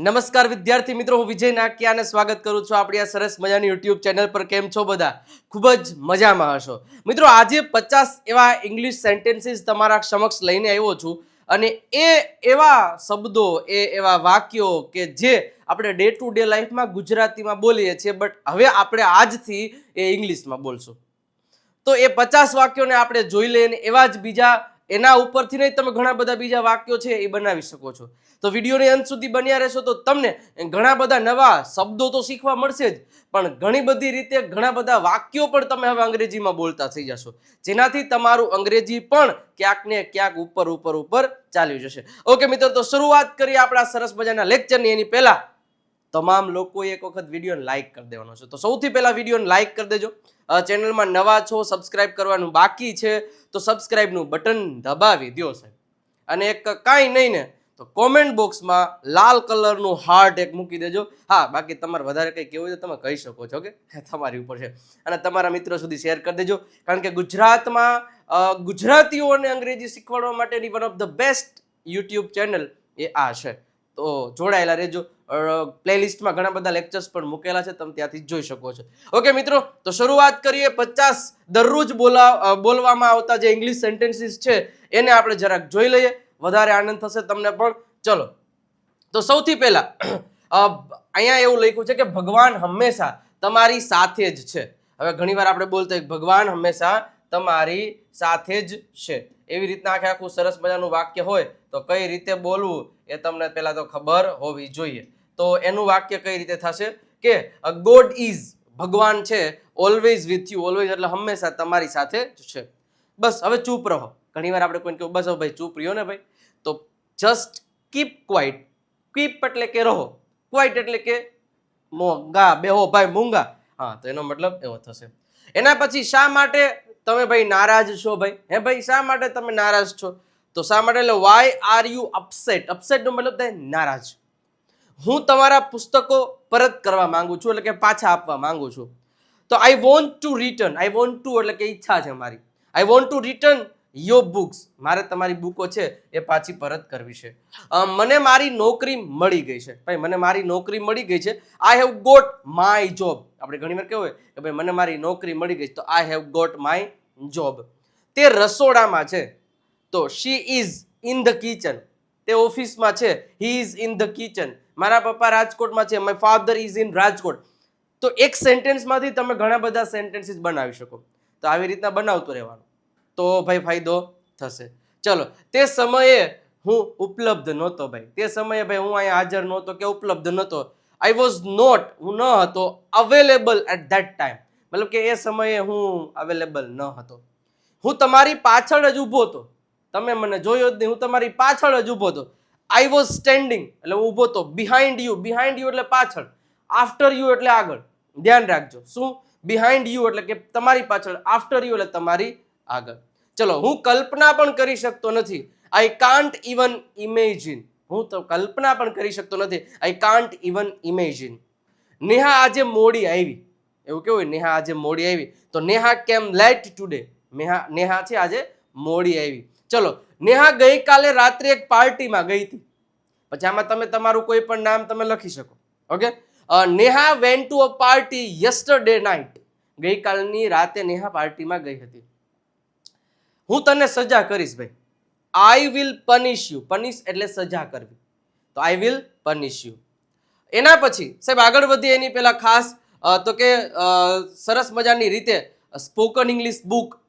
નમસ્કાર વિદ્યાર્થી મિત્રો, હું વિજય નાકિયાને સ્વાગત કરું છું આપણી આ સરસ મજાની યુટ્યુબ ચેનલ પર. કેમ છો બધા? ખૂબ જ મજામાં હશો. મિત્રો, આજે પચાસ એવા ઇંગ્લિશ સેન્ટેન્સીસ તમારા સમક્ષ લઈને આવ્યો છું અને એ એવા શબ્દો, એ એવા વાક્યો કે જે આપણે ડે ટુ ડે લાઈફમાં ગુજરાતીમાં બોલીએ છીએ બટ હવે આપણે આજથી એ ઇંગ્લિશમાં બોલશું. તો એ પચાસ વાક્યોને આપણે જોઈ લઈએ એવા જ બીજા એના ઉપરથી નહીં તમે ઘણા બધા બીજા વાક્યો છે એ બનાવી શકો છો. તો વિડીયોની અંત સુધી બન્યા રહેશો તો તમને ઘણા બધા નવા શબ્દો તો શીખવા મળશે જ, પણ ઘણી બધી રીતે ઘણા બધા વાક્યો પણ તમે હવે અંગ્રેજીમાં બોલતા થઈ જશો. જેનાથી તમારું અંગ્રેજી પણ ક્યાંક ને ક્યાંક ઉપર ઉપર ઉપર ચાલ્યું જશે. ઓકે મિત્રો, તો શરૂઆત કરીએ આપણા સરસ મજાના લેક્ચરની એની પહેલા તમામ લોકો એક વખત વિડીયોને લાઈક કરી દેવાનો છે. તો સૌથી પહેલા વિડીયોને લાઈક કરી દેજો. ચેનલમાં નવા છો સબસ્ક્રાઇબ કરવાનું બાકી છે, તો સબસ્ક્રાઇબનું બટન દબાવી દો સાહેબ. અને એક કાંઈ નહીં ને, તો કોમેન્ટ બોક્સમાં લાલ કલરનું હાર્ટ એક મૂકી દેજો. હા, બાકી તમારે વધારે કંઈ કહેવું હોય તો તમે કહી શકો છો કે તમારી ઉપર છે. અને તમારા મિત્રો સુધી શેર કરી દેજો. કારણ કે ગુજરાતમાં ગુજરાતીઓને અંગ્રેજી શીખવાડવા માટેની one of the best YouTube channel એ આ છે. તો જોડાયેલા રહેજો. પ્લેલિસ્ટમાં ઘણા બધા લેક્ચર્સ પણ મૂકેલા છે, તમે ત્યાંથી જોઈ શકો છો. ઓકે મિત્રો, તો શરૂઆત કરીએ. પચાસ દરરોજ બોલા બોલવામાં આવતા જે ઇંગ્લિશ સેન્ટેન્સીસ છે, એને આપણે જરાક જોઈ લઈએ. વધારે આનંદ થશે તમને પણ. ચલો. તો સૌથી પહેલા અહીંયા એવું લખ્યું છે કે ભગવાન હંમેશા તમારી સાથે જ છે. હવે ઘણીવાર આપણે બોલતા ભગવાન હંમેશા તમારી સાથે જ છે. એવી રીતના આખે આખું સરસ મજાનું વાક્ય હોય તો કઈ રીતે બોલવું? એ તમને પહેલાં તો ખબર હોવી જોઈએ. તો એનું વાક્ય કઈ રીતે થશે? કે ગોડ ઇઝ ભગવાન છે, ઓલવેઝ વિથ યુ, ઓલવેઝ એટલે હંમેશા તમારી સાથે જ છે. બસ, હવે ચૂપ રહો. ઘણીવાર આપણે કોઈને કહ્યું બસ હવે ભાઈ ચૂપ રહ્યો ને ભાઈ? તો જસ્ટ કીપ ક્વાઇટ કીપ એટલે કે રહો. ક્વાઇટ એટલે કે મોંઘા, બેહો ભાઈ મૂંગા હા, તો એનો મતલબ એવો થશે. એના પછી શા માટે તમે ભાઈ નારાજ છો ભાઈ? હે ભાઈ, શા માટે તમે નારાજ છો? તો શા માટે એટલે વાય આર યુ અપસેટ અપસેટનો મતલબ થાય નારાજ. હું તમારા પુસ્તકો પરત કરવા માંગુ છું, એટલે કે પાછા આપવા માંગુ છું. તો I want to return I want to એટલે કે ઈચ્છા છે મારી. I want to return your books મારે તમારી બુકો છે એ પાછી પરત કરવી છે. મને મારી નોકરી મળી ગઈ છે. ભાઈ, મને મારી નોકરી મળી ગઈ છે. I have got my job આપણે ઘણીવાર કેવું હોય કે ભાઈ, મને મારી નોકરી મળી ગઈ તો I have got my job તે રસોડામાં છે. તો she is in the kitchen તે ઓફિસમાં છે. He is in the kitchen મારા પપ્પા રાજકોટમાં છે. My father is in Rajkot. તો એક સેન્ટેન્સમાંથી તમે ઘણા બધા સેન્ટેન્સીસ બનાવી શકો. તો આવી રીતના બનાવતું રહેવાનું. તો ભાઈ ફાયદો થશે. ચલો, તે સમયે હું ઉપલબ્ધ નહોતો ભાઈ. તે સમયે ભાઈ હું અહીંયા હાજર નહોતો કે ઉપલબ્ધ નહોતો. આઈ વોઝ નોટ હું ન હતો અવેલેબલ એટ ધેટ ટાઈમ મતલબ કે એ સમયે હું અવેલેબલ ન હતો. હું તમારી પાછળ જ ઊભો હતો. તમે મને જોયો જ નહીં, હું તમારી પાછળ જ ઊભો હતો. આઈ વોઝ સ્ટેન્ડિંગ એટલે હું ઊભો હતો બિહાઇન્ડ યુ બિહાઇન્ડ યુ એટલે પાછળ. આફ્ટર યુ એટલે આગળ. ધ્યાન રાખજો. શું? બિહાઇન્ડ યુ એટલે કે તમારી પાછળ આફ્ટર યુ એટલે તમારી આગળ. ચલો, હું કલ્પના પણ કરી શકતો નથી. આઈ કાન્ટ ઇવન ઇમેજિન હું તો કલ્પના પણ કરી શકતો નથી. I can't even imagine Neha આજે મોડી આવી. એવું કેવું હોય? નેહા આજે મોડી આવી. તો નેહા કેમ લેટ ટુડે નેહા નેહા છે આજે મોડી આવી. ચલો, નેહા ગઈકાલે રાત્રે એક પાર્ટીમાં ગઈ હતી. પછી આમાં તમે તમારું કોઈ પણ નામ તમે લખી શકો. Okay? Neha went to a party yesterday night. ગઈકાલની રાતે નેહા પાર્ટીમાં ગઈ હતી. હું તને સજા કરીશ ભાઈ. આઈ વિલ પનિશ યુ પનિશ એટલે સજા કરવી. તો આઈ વિલ પનિશ યુ એના પછી, સાહેબ, આગળ વધીએ એની પહેલાં ખાસ તો કે સરસ મજાની રીતે spoken English book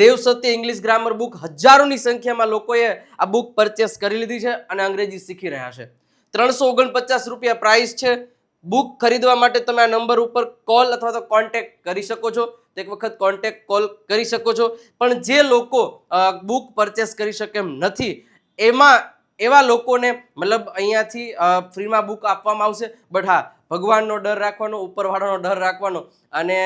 Dev Satya English grammar book હજારોની સંખ્યામાં લોકોએ આ બુક પરચેસ કરી લીધી છે અને અંગ્રેજી શીખી રહ્યા છે. ત્રણસો ઓગણપચાસ રૂપિયા પ્રાઇસ છે. બુક ખરીદવા માટે તમે આ નંબર ઉપર કોલ અથવા તો કોન્ટેક્ટ કરી શકો છો. એક વખત કોન્ટેક્ટ કોલ કરી શકો છો. પણ જે લોકો બુક પરચેસ કરી શકે એમ નથી, એમાં, એવા લોકોને મતલબ અહીંયાથી ફ્રીમાં બુક આપવામાં આવશે. બટ હા, ભગવાનનો ડર રાખવાનો, ઉપરવાળાનો ડર રાખવાનો. અને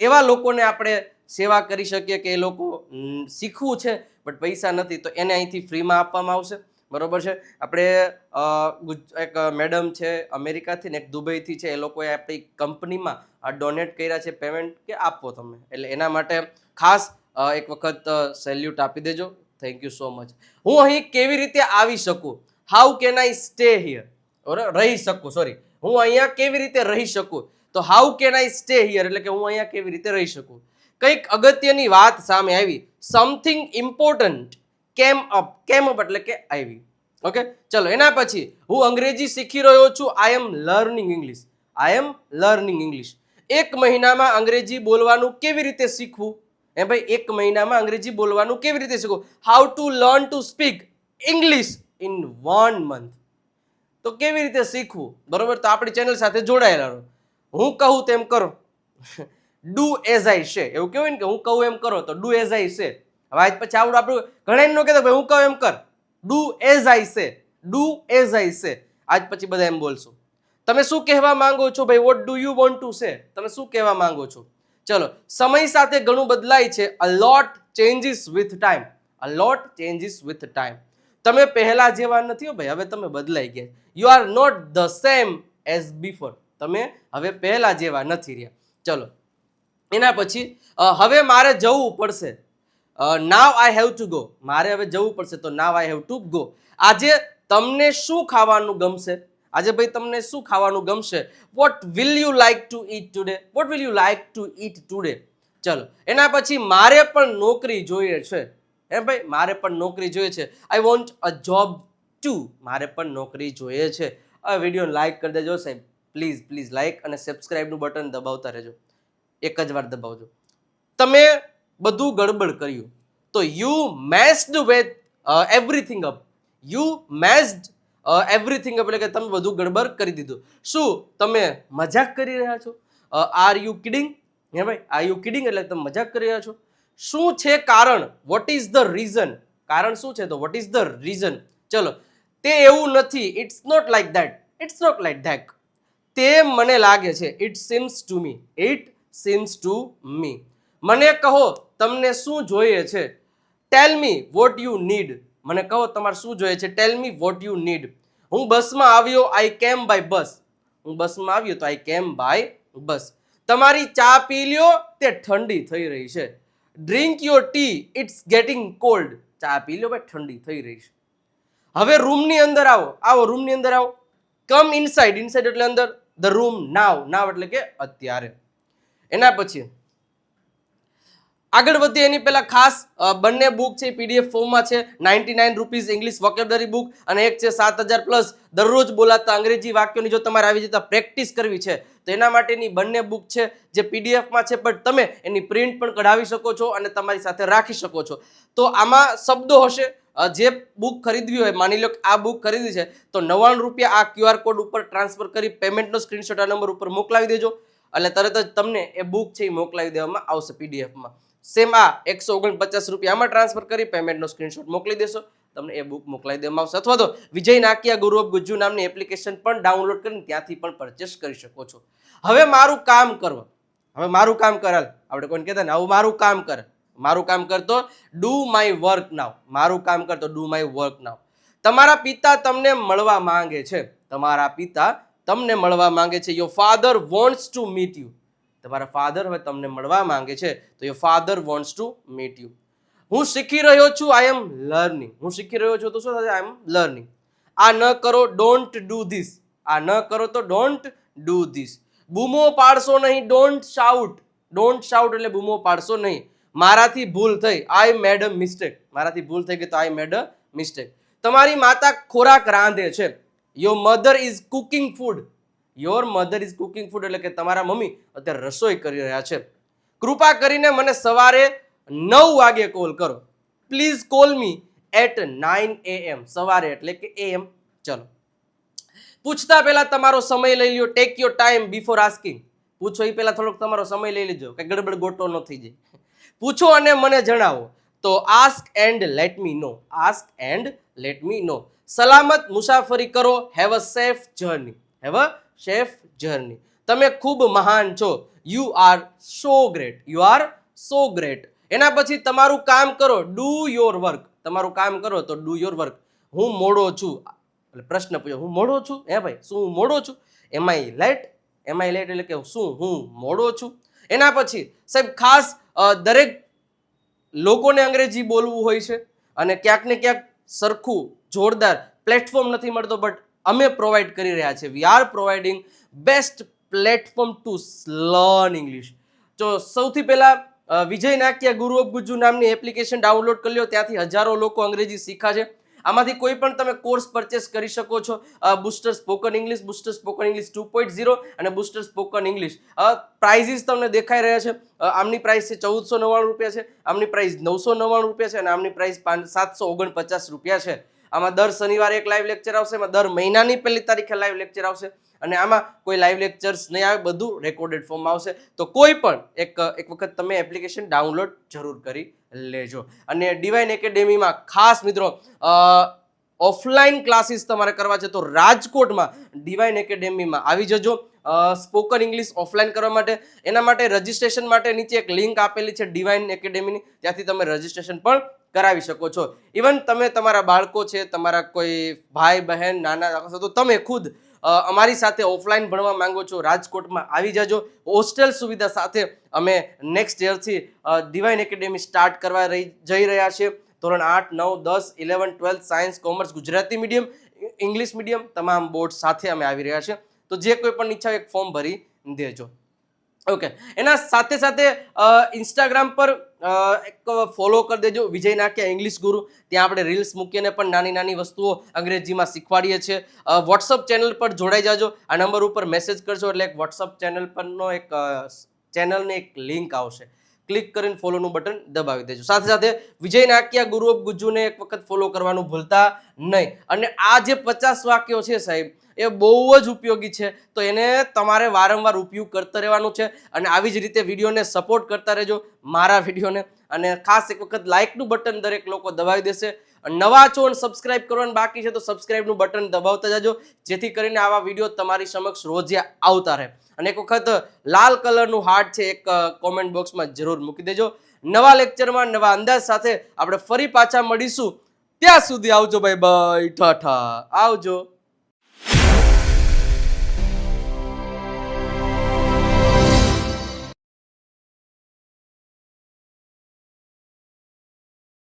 એવા લોકોને આપણે સેવા કરી શકીએ કે એ લોકો શીખવું છે, બટ પૈસા નથી, તો એને અહીંથી ફ્રીમાં આપવામાં આવશે. બરોબર છે? આપણે એક મેડમ છે અમેરિકાથી ને એક દુબઈથી છે, એ લોકોએ આપણી કંપનીમાં આ ડોનેટ કર્યા છે પેમેન્ટ કે આપો તમે. એટલે એના માટે ખાસ એક વખત સેલ્યુટ આપી દેજો. થેન્ક યુ સો મચ હું અહીં કેવી રીતે આવી શકું? How can I stay here રહી શકું સોરી હું અહીંયા કેવી રીતે રહી શકું? તો how can I stay here એટલે કે હું અહીંયા કેવી રીતે રહી શકું? કંઈક અગત્યની વાત સામે આવી. Something important came up came up એટલે કે આવી. ઓકે ચલો, એના પછી હું અંગ્રેજી શીખી રહ્યો છું. I am learning English I am learning English એક મહિનામાં અંગ્રેજી બોલવાનું કેવી રીતે શીખવું? એ ભાઈ, એક મહિનામાં અંગ્રેજી બોલવાનું કેવી રીતે શીખવું? How to learn to speak English in one month તો કેવી રીતે શીખવું? બરોબર? તો આપણી ચેનલ સાથે જોડાયેલા રહો. હું કહું તેમ કરો. ડુ એઝ આઈ શે એવું કેવું ને કે હું કહું એમ કરો તો ડુ એઝ આઈ છે હવે આજ પછી આવડું આપણું ઘણા ન કહેતા ભાઈ હું કહું એમ કર. ડુ એઝ આઈ સે ડુ એઝ આઈ છે આજ પછી બધા એમ બોલશું. તમે શું કહેવા માંગો છો ભાઈ? What do you want to say તમે શું કહેવા માંગો છો? ચલો, સમય સાથે ઘણું બદલાય છે. A lot changes with time a lot changes with time તમે પહેલા જેવા નથી હો ભાઈ, હવે તમે બદલાઈ ગયા. You are not the same as before તમે હવે પહેલા જેવા નથી રહ્યા. ચલો એના પછી હવે મારે જવું પડશે. Now I have to go મારે હવે જવું પડશે, તો now I have to go આજે તમને શું ખાવાનું ગમશે? આજે ભાઈ તમને શું ખાવાનું ગમશે? What will you like to eat today what will you like to eat today ચલો, એના પછી મારે પણ નોકરી જોઈએ છે. હે ભાઈ, મારે પણ નોકરી જોઈએ છે. I want a job too મારે પણ નોકરી જોઈએ છે. આ વીડિયો લાઈક કરી દેજો સાહેબ. પ્લીઝ પ્લીઝ લાઈક અને સબસ્ક્રાઈબનું બટન દબાવતા રહેજો. એક જ વાર દબાવજો. તમે બધું ગડબડ કર્યું. તો you messed with everything up you messed everything up એટલે કે તમે બધું ગડબડ કરી દીધું. શું તમે મજાક કરી રહ્યા છો? આર યુ કિડિંગ હે ભાઈ આર યુ કિડિંગ એટલે તમે મજાક કરી રહ્યા છો? શું છે કારણ? વોટ ઇઝ ધ રીઝન કારણ શું છે? તો વોટ ઇઝ ધ રીઝન ચલો, તે એવું નથી. It's not like that it's not like that તે મને લાગે છે. It seems to me it seems to me મને કહો, તમને શું જોઈએ છે? Tell me what you need મને કહો, તમારે શું જોઈએ છે? Tell me what you need હું બસમાં આવ્યો આઈ કેમ બાય બસ હું બસમાં આવ્યો તો આઈ કેમ બાય બસ તમારી ચા પી લ્યો, તે ઠંડી થઈ રહી છે. Drink your tea it's getting cold ચા પી લ્યો, ભાઈ, ઠંડી થઈ રહી છે. હવે રૂમની અંદર આવો. આવો, રૂમની અંદર આવો. કમ ઇનસાઇડ ઇનસાઇડ એટલે અંદર. ધ રૂમ નાવ નાવ એટલે કે અત્યારે. એના પછી આગળ વધીએ, એની પહેલાં ખાસ બંને બુક છે પીડીએફ ફોર્મમાં છે ninety nine rupees English vocabulary book અને એક છે સાત હજાર પ્લસ દરરોજ બોલાતા અંગ્રેજી વાક્યોની જો તમારે આવી જતા પ્રેક્ટિસ કરવી છે, તો એના માટેની બંને બુક છે, જે પીડીએફમાં છે, પણ તમે એની પ્રિન્ટ પણ કઢાવી શકો છો અને તમારી સાથે રાખી શકો છો. તો આમાં શબ્દો હશે જે બુક ખરીદવી હોય, માની લો કે આ બુક ખરીદી છે, તો નવ્વાણું રૂપિયા આ ક્યુઆર કોડ ઉપર ટ્રાન્સફર કરી પેમેન્ટનો સ્ક્રીનશોટ આ નંબર ઉપર મોકલાવી દેજો. એટલે તરત જ તમને એ બુક છે એ મોકલાવી દેવામાં આવશે પીડીએફમાં સેમ આ એકસો ઓગણપચાસ રૂપિયામાં ટ્રાન્સફર કરી પેમેન્ટનો સ્ક્રીનશોટ મોકલી દેશો. તમને એ બુક મોકલાવી દેવામાં આવશે. અથવા તો વિજય નાકિયા ગુરુ ઓફ ગુજ્જુ નામની એપ્લિકેશન પણ ડાઉનલોડ કરીને ત્યાંથી પણ પરચેસ કરી શકો છો. હવે મારું કામ કરો. હવે મારું કામ કરાલ આપણે કોઈને કહેતા ને આવું મારું કામ કર. મારું કામ કરતો ડુ માય વર્ક નાવ મારું કામ કરતો ડુ માય વર્ક નાવ તમારા પિતા તમને મળવા માંગે છે. તમારા પિતા તમને મળવા માંગે છે. Your father wants to meet you તમારા ફાધર હવે તમને મળવા માંગે છે, તો your father wants to meet you હું શીખી રહ્યો છું આઈ એમ લર્નિંગ હું શીખી રહ્યો છું તો શું થશે? આઈ એમ લર્નિંગ આ ન કરો ડોન્ટ ડુ ધીસ આ ન કરો તો ડોન્ટ ડુ ધીસ બૂમો પાડશો નહીં ડોન્ટ શાઉટ ડોન્ટ શાઉટ એટલે બૂમો પાડશો નહીં. મારાથી ભૂલ થઈ. આઈ મેડ અ મિસ્ટેક મારાથી ભૂલ થઈ ગઈ તો આઈ મેડ અ મિસ્ટેક તમારી માતા ખોરાક રાંધે છે. Your mother is cooking food your mother is cooking food એટલે કે તમારા મમ્મી અત્યારે રસોઈ કરી રહ્યા છે. કૃપા કરીને મને સવારે નવ વાગે કોલ કરો. Please call me at nine AM સવારે એટલે કે એમ ચલો. પૂછતા પહેલાં તમારો સમય લઈ લ્યો. Take your time before asking પૂછો એ પહેલાં થોડોક તમારો સમય લઈ લેજો. કે ગડબડ ગોટો ન થઈ જાય. પૂછો અને મને જણાવો. તો ask and let me know ask and let me know સલામત મુસાફરી કરો. Have a safe journey have a safe journey તમે ખૂબ મહાન છો. You are so great you are so great એના પછી તમારું કામ કરો. ડુ યોર વર્ક તમારું કામ કરો તો ડુ યોર વર્ક હું મોડો છું. એટલે પ્રશ્ન પૂછ્યો હું મોડો છું? હે ભાઈ, શું હું મોડો છું? એમ આઈ લેટ એમ આઈ લેટ એટલે કે શું હું મોડો છું? એના પછી, સાહેબ, ખાસ દરેક લોકોને અંગ્રેજી બોલવું હોય છે અને ક્યાંક ને ક્યાંક સરખું, જોરદાર પ્લેટફોર્મ નથી મળતો બટ અમે પ્રોવાઈડ કરી રહ્યા છીએ. We are providing best platform to learn English તો સૌથી પહેલાં વિજય નાક્ય ગુરુ ઓફ ગુજ્જુ નામની એપ્લિકેશન ડાઉનલોડ કરી લો ત્યાંથી હજારો લોકો અંગ્રેજી શીખા છે. આમાંથી કોઈ પણ તમે કોર્સ પરચેસ કરી શકો છો. Booster spoken English booster spoken English two point zero અને બુસ્ટર સ્પોકન ઇંગ્લિશ પ્રાઇઝીસ તમને દેખાઈ રહ્યા છે. આમની પ્રાઇસ છે ચૌદસો નવ્વાણું રૂપિયા છે, આમની પ્રાઇસ નવસો નવ્વાણું રૂપિયા છે અને આમની પ્રાઇસ સાતસો ઓગણપચાસ રૂપિયા છે. આમાં દર શનિવારે એક લાઈવ લેક્ચર આવશે, એમાં દર મહિનાની પહેલી તારીખે લાઈવ લેક્ચર આવશે અને આમાં કોઈ લાઈવ લેક્ચર્સ નહીં આવે, બધું રેકોર્ડેડ ફોર્મમાં આવશે. તો કોઈ પણ એક એક વખત તમે એપ્લિકેશન ડાઉનલોડ જરૂર કરી લેજો. અને ડિવાઇન એકેડેમીમાં ખાસ મિત્રો ઓફલાઈન ક્લાસીસ તમારે કરવા છે તો રાજકોટમાં ડિવાઇન એકેડેમીમાં આવી જજો. સ્પોકન ઇંગ્લિશ ઓફલાઈન કરવા માટે. એના માટે રજિસ્ટ્રેશન માટે નીચે એક લિંક આપેલી છે ડિવાઇન એકેડેમીની ત્યાંથી તમે રજિસ્ટ્રેશન પણ કરાવી શકો છો. ઇવન તમે તમારા બાળકો છે, તમારા કોઈ ભાઈ, બહેન, નાના છો, તો તમે ખુદ અમારી સાથે ઓફલાઈન ભણવા માંગો છો, રાજકોટમાં આવી જાજો. હોસ્ટેલ સુવિધા સાથે અમે નેક્સ્ટ યરથી ડિવાઇન એકેડેમી સ્ટાર્ટ કરવા રહી, જઈ રહ્યા છે ધોરણ આઠ, નવ, દસ eleven twelfth science commerce Gujarati medium English medium તમામ બોર્ડ સાથે અમે આવી રહ્યા છીએ. તો જે કોઈ પણ ઈચ્છા એક ફોર્મ ભરી દેજો. ઓકે એના સાથે સાથે ઇન્સ્ટાગ્રામ પર એક ફોલો કરી દેજો. વિજય નાખ્યા ઇંગ્લિશ ગુરુ. ત્યાં આપણે રીલ્સ મૂકીને પણ નાની નાની વસ્તુઓ અંગ્રેજીમાં શીખવાડીએ છીએ. વોટ્સઅપ ચેનલ પર જોડાઈ જાજો. આ નંબર ઉપર મેસેજ કરજો. એટલે એક વોટ્સઅપ ચેનલ પરનો એક ચેનલની એક લિંક આવશે. ક્લિક કરીને ફોલોનું બટન દબાવી દેજો. સાથે સાથે વિજય નાકિયા, ગુરુ ઓફ ગુજ્જુને એક વખત ફોલો કરવાનું ભૂલતા નહીં. અને આ જે પચાસ વાક્યો છે સાહેબ, એ બહુ જ ઉપયોગી છે. તો એને તમારે વારંવાર ઉપયોગ કરતા રહેવાનું છે અને આવી જ રીતે વિડીયોને સપોર્ટ કરતા રહેજો, મારા વિડીયોને. અને ખાસ એક વખત લાઇકનું બટન દરેક લોકો દબાવી દેશે. નવા છો અને સબસ્ક્રાઇબ કરવાનું બાકી છે તો સબસ્ક્રાઇબનું બટન દબાવતા જજો, જેથી કરીને આવા વીડિયો તમારી સમક્ષ રોજે આવતા રહે. અને એક વખત લાલ કલરનું હાર્ટ છે, એક કોમેન્ટ બોક્સમાં જરૂર મૂકી દેજો. નવા લેક્ચરમાં નવા અંદાજ સાથે આપણે ફરી પાછા મળીશું. ત્યાં સુધી આવજો ભાઈ બાય ઠાઠા આવજો.